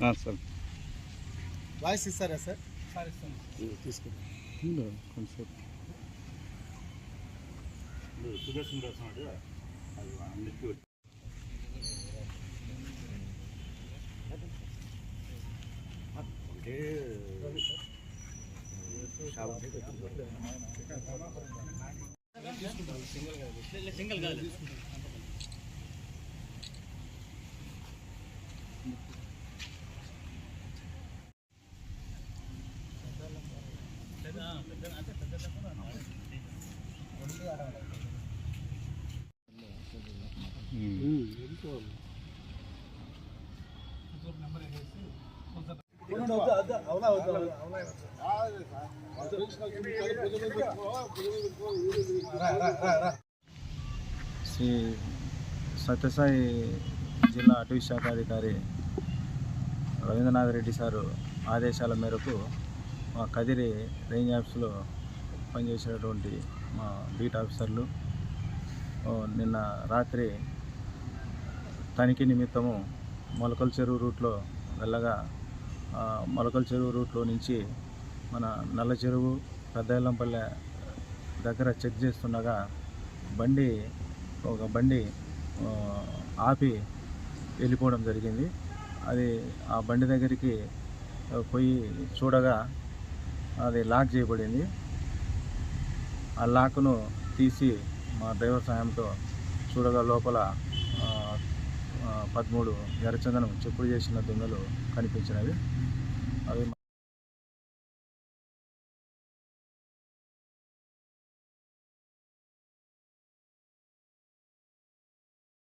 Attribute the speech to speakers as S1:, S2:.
S1: Sir.
S2: Voice ఇస్తారా sir?
S1: కొంచెం.
S2: అవునా
S1: శ్రీ సత్యసాయి జిల్లా అటవీ శాఖాధికారి రవీంద్రనాథ్ రెడ్డి సారు ఆదేశాల మేరకు మా కదిరి రేంజ్ ఆఫీస్లో పనిచేసేటువంటి మా బీట్ ఆఫీసర్లు. నిన్న రాత్రి తనిఖీ నిమిత్తము మొలకల చెరువు రూట్లో వెళ్ళగా మొలకల చెరువు రూట్లో నుంచి మన నల్ల చెరువు పెద్దయల్లంపల్లె దగ్గర చెక్ చేస్తుండగా బండి ఒక బండి ఆపి వెళ్ళిపోవడం జరిగింది. అది ఆ బండి దగ్గరికి పోయి చూడగా అది లాక్ చేయబడింది. ఆ లాక్ను తీసి మా డ్రైవర్ సాయంతో చూడగా లోపల పదమూడు ఎర్రచందనం చెప్పుడు చేసిన దొంగలు కనిపించినవి. అవి